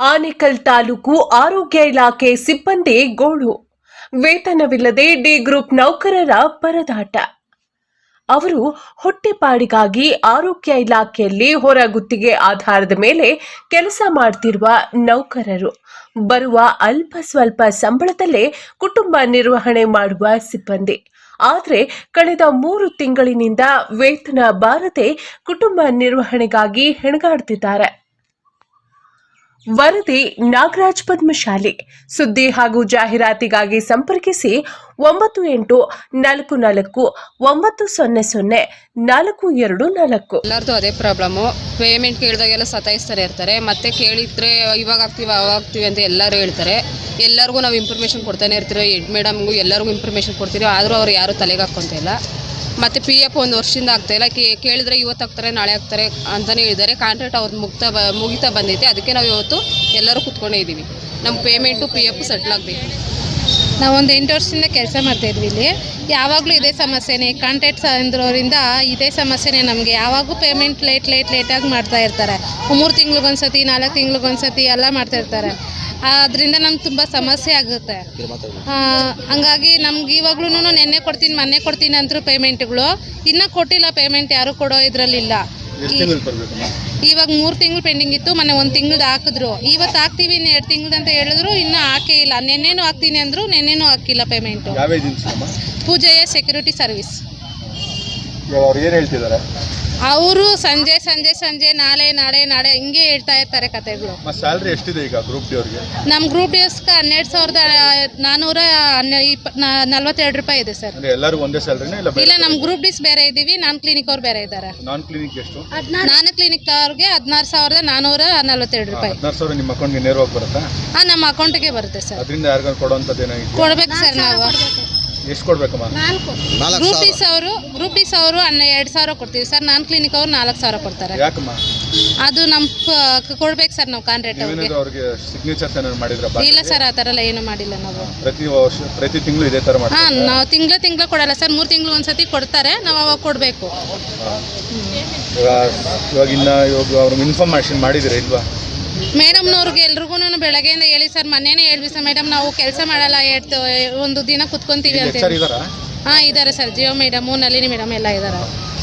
ಆನೇಕಲ್ ತಾಲೂಕು ಆರೋಗ್ಯ ಇಲಾಖೆ ಸಿಬ್ಬಂದಿ ಗೋಳು. ವೇತನವಿಲ್ಲದೆ ಡಿ ಗ್ರೂಪ್ ನೌಕರರ ಪರದಾಟ. ಅವರು ಹೊಟ್ಟೆಪಾಡಿಗಾಗಿ ಆರೋಗ್ಯ ಇಲಾಖೆಯಲ್ಲಿ ಹೊರ ಗುತ್ತಿಗೆ ಆಧಾರದ ಮೇಲೆ ಕೆಲಸ ಮಾಡ್ತಿರುವ ನೌಕರರು. ಬರುವ ಅಲ್ಪ ಸ್ವಲ್ಪ ಸಂಬಳದಲ್ಲೇ ಕುಟುಂಬ ನಿರ್ವಹಣೆ ಮಾಡುವ ಸಿಬ್ಬಂದಿ. ಆದರೆ ಕಳೆದ ಮೂರು ತಿಂಗಳಿನಿಂದ ವೇತನ ಬಾರದೆ ಕುಟುಂಬ ನಿರ್ವಹಣೆಗಾಗಿ ಹೆಣಗಾಡ್ತಿದ್ದಾರೆ. ವರದಿ ನಾಗರಾಜ್ ಪದ್ಮಶಾಲಿ. ಸುದ್ದಿ ಹಾಗೂ ಜಾಹೀರಾತಿಗಾಗಿ ಸಂಪರ್ಕಿಸಿ ಒಂಬತ್ತು ಎಂಟು ನಾಲ್ಕು ನಾಲ್ಕು ಒಂಬತ್ತು ಸೊನ್ನೆ ಸೊನ್ನೆ ನಾಲ್ಕು ಎರಡು ನಾಲ್ಕು. ಎಲ್ಲರದು ಅದೇ ಪ್ರಾಬ್ಲಮ್ಮು ಪೇಮೆಂಟ್ ಕೇಳಿದಾಗೆಲ್ಲ ಸತಾಯಿಸ್ತಾರೆ ಇರ್ತಾರೆ. ಮತ್ತೆ ಕೇಳಿದ್ರೆ ಇವಾಗ ಆಗ್ತೀವಿ, ಅವಾಗ ಆಗ್ತೀವಿ ಅಂತ ಎಲ್ಲರೂ ಹೇಳ್ತಾರೆ. ಎಲ್ಲರಿಗೂ ನಾವು ಇನ್ಫಾರ್ಮೇಷನ್ ಕೊಡ್ತಾನೆ ಇರ್ತೀವಿ. ಹೆಡ್ ಮೇಡಮ್ಗೂ ಎಲ್ಲರಿಗೂ ಇನ್ಫಾರ್ಮೇಷನ್ ಕೊಡ್ತೀವಿ. ಆದರೂ ಅವ್ರು ಯಾರೂ ತಲೆಗೆ ಹಾಕೊಂತಿಲ್ಲ ಮತ್ತು ಪಿ ಎಫ್ ಒಂದು ವರ್ಷದಿಂದ ಆಗ್ತಾ ಇಲ್ಲ. ಕೇ ಕೇಳಿದ್ರೆ ಇವತ್ತು ಆಗ್ತಾರೆ, ನಾಳೆ ಆಗ್ತಾರೆ ಅಂತಲೇ ಹೇಳಿದ್ದಾರೆ. ಕಾಂಟ್ರಾಕ್ಟ್ ಅವ್ರದ್ದು ಮುಗ್ತಾ ಬ ಮುಗಿತಾ ಬಂದೈತೆ. ಅದಕ್ಕೆ ನಾವು ಇವತ್ತು ಎಲ್ಲರೂ ಕುತ್ಕೊಂಡೇ ಇದ್ದೀವಿ. ನಮ್ಮ ಪೇಮೆಂಟು ಪಿ ಎಫ್ ಸೆಟ್ಲ್ ಆಗಬೇಕು. ನಾವೊಂದು ಎಂಟು ವರ್ಷದಿಂದ ಕೆಲಸ ಮಾಡ್ತಾ ಇದ್ವಿ ಇಲ್ಲಿ. ಯಾವಾಗಲೂ ಇದೇ ಸಮಸ್ಯೆನೇ. ಕಾಂಟ್ರಾಕ್ಟ್ ಅಂದ್ರೋರಿಂದ ಇದೇ ಸಮಸ್ಯೆನೇ ನಮಗೆ. ಯಾವಾಗೂ ಪೇಮೆಂಟ್ ಲೇಟ್ ಲೇಟ್ ಲೇಟಾಗಿ ಮಾಡ್ತಾ ಇರ್ತಾರೆ. ಮೂರು ತಿಂಗ್ಳಿಗೊಂದ್ಸತಿ, ನಾಲ್ಕು ತಿಂಗ್ಳಿಗೊಂದ್ಸತಿ ಎಲ್ಲ ಮಾಡ್ತಾ ಇರ್ತಾರೆ. ಅದರಿಂದ ನಮ್ಗೆ ತುಂಬ ಸಮಸ್ಯೆ ಆಗುತ್ತೆ. ಹಂಗಾಗಿ ನಮ್ಗೆ ಇವಾಗ್ಲೂ ನೆನ್ನೆ ಕೊಡ್ತೀನಿ ಮೊನ್ನೆ ಕೊಡ್ತೀನಿ ಅಂದ್ರು ಪೇಮೆಂಟ್ಗಳು. ಇನ್ನೂ ಕೊಟ್ಟಿಲ್ಲ ಪೇಮೆಂಟ್ ಯಾರು ಕೊಡೋ ಇದರಲ್ಲಿಲ್ಲ. ಇವಾಗ ಮೂರು ತಿಂಗಳು ಪೆಂಡಿಂಗ್ ಇತ್ತು ಮೊನ್ನೆ ಒಂದು ತಿಂಗಳದ್ದು ಹಾಕಿದ್ರು. ಇವತ್ತು ಹಾಕ್ತೀವಿ ಇನ್ನು ಎರಡು ತಿಂಗಳು ಅಂತ ಹೇಳಿದ್ರು ಇನ್ನೂ ಹಾಕೇ ಇಲ್ಲ. ನೆನ್ನೆನೂ ಹಾಕ್ತೀನಿ ಅಂದರು ನೆನ್ನೆನೂ ಹಾಕಿಲ್ಲ ಪೇಮೆಂಟು. ಪೂಜೆಯ ಸೆಕ್ಯೂರಿಟಿ ಸರ್ವಿಸ್. ಅವ್ರು ಸಂಜೆ ಸಂಜೆ ಸಂಜೆ ನಾಳೆ ನಾಳೆ ನಾಳೆ ಹಿಂಗೆ ಹೇಳ್ತಾ ಇರ್ತಾರೆ ಕತೆಗಳು. ಸ್ಯಾಲ್ರಿ ಎಷ್ಟಿದೆ ಈಗ ಗ್ರೂಪ್ ಡಿ ಅವ್ರಿಗೆ? ನಮ್ಮ ಗ್ರೂಪ್ ಡಿಸ್ಗೆ ಹನ್ನೆರಡು ಸಾವಿರದ ನಾನ್ನೂರ ನಲ್ವತ್ತೆರಡು ರೂಪಾಯಿ ಇದೆ ಸರ್. ಅಂದರೆ ಎಲ್ಲರಿಗೂ ಒಂದೇ ಸ್ಯಾಲ್ರಿನೇ ಇಲ್ಲ ಇಲ್ಲ ನಮ್ಮ ಗ್ರೂಪ್ ಡಿಸ್ ಬೇರೆ ಇದ್ದೀವಿ ನಾನ್ ಕ್ಲಿನಿಕ್ ಅವ್ರು ಬೇರೆ ಇದ್ದಾರೆ ನಾನ್ ಕ್ಲಿನಿಕ್ ಎಷ್ಟು? ನಾನು ಕ್ಲಿನಿಕ್ ಅವ್ರಿಗೆ ಹದಿನಾರು ಸಾವಿರದ ನಾನ್ನೂರ ನಲ್ವತ್ತೆರಡು ರೂಪಾಯಿ. ಹದಿನಾರು ಸಾವಿರ ನಿಮ್ಮ ಅಕೌಂಟ್ಗೆ ನೇರವಾಗಿ ಬರುತ್ತಾ? ಹಾಂ ನಮ್ಮ ಅಕೌಂಟಿಗೆ ಬರುತ್ತೆ ಸರ್. ಅದರಿಂದ ಯಾರಿಗಾರು ಕೊಡ್ಬೇಕು ಸರ್ ನಾವು. ಎಷ್ಟು ಕೊಡ್ಬೇಕಮ್ಮ? ಗ್ರೂಪ್ ಡಿಸ್ ಅವರು ಗ್ರೂಪ್ ಡಿಸ್ ಅವರು ಹನ್ನೆ ಎರಡು ಸಾವಿರ ಕೊಡ್ತೀವಿ. ಸರ್ ನಾನ್ ಕ್ಲಿನಿಕ್ ಅವ್ರು ನಾಲ್ಕು ಸಾವಿರ ಕೊಡ್ತಾರೆ. ಯಾಕಮ್ಮ? ಅದು ನಮ್ಮ ಕೊಡ್ಬೇಕು ಸರ್ ನಾವು ಕಾಂಟ್ರಾಕ್ಟ್ ಅವ್ರಿಗೆ. ನೀವೇನಾದ್ರು ಅವ್ರಿಗೆ ಸಿಗ್ನೇಚರ್ಸ್ ಏನಾದ್ರು ಮಾಡಿದ್ರ? ಇಲ್ಲ ಸರ್ ಆ ಥರ ಎಲ್ಲ ಏನು ಮಾಡಿಲ್ಲ ನಾವು. ಪ್ರತಿ ವರ್ಷ ಪ್ರತಿ ತಿಂಗಳು ಇದೇ ತರ ಮಾಡ್ತಾರೆ? ಹಾಂ ನಾವು ತಿಂಗಳ ತಿಂಗಳ ಕೊಡಲ್ಲ ಸರ್ ಮೂರು ತಿಂಗಳು ಒಂದ್ಸತಿ ಕೊಡ್ತಾರೆ ನಾವು ಅವಾಗ ಕೊಡಬೇಕು. ಇವಾಗ ಇವಾಗ ಇನ್ನ ಇವಾಗ ಅವ್ರಿಗೆ ಇನ್ಫಾರ್ಮೇಷನ್ ಮಾಡಿದಿರ ಇಲ್ವಾ? ಮೇಡಮ್ನವ್ರಿಗೆ ಎಲ್ರಿಗೂ ಬೆಳಗ್ಗೆಯಿಂದ ಹೇಳಿ ಸರ್ ಮೊನ್ನೆನೇ ಹೇಳ್ವಿ ಸರ್ ಮೇಡಮ್ ನಾವು ಕೆಲಸ ಮಾಡಲ್ಲ ಎಷ್ಟು ಒಂದು ದಿನ ಕುತ್ಕೊಂತೀವಿ ಅಂತ ಹಾಂ ಇದ್ದಾರೆ sir Jio madam Nalini madam ಎಲ್ಲ ಇದ್ದಾರೆ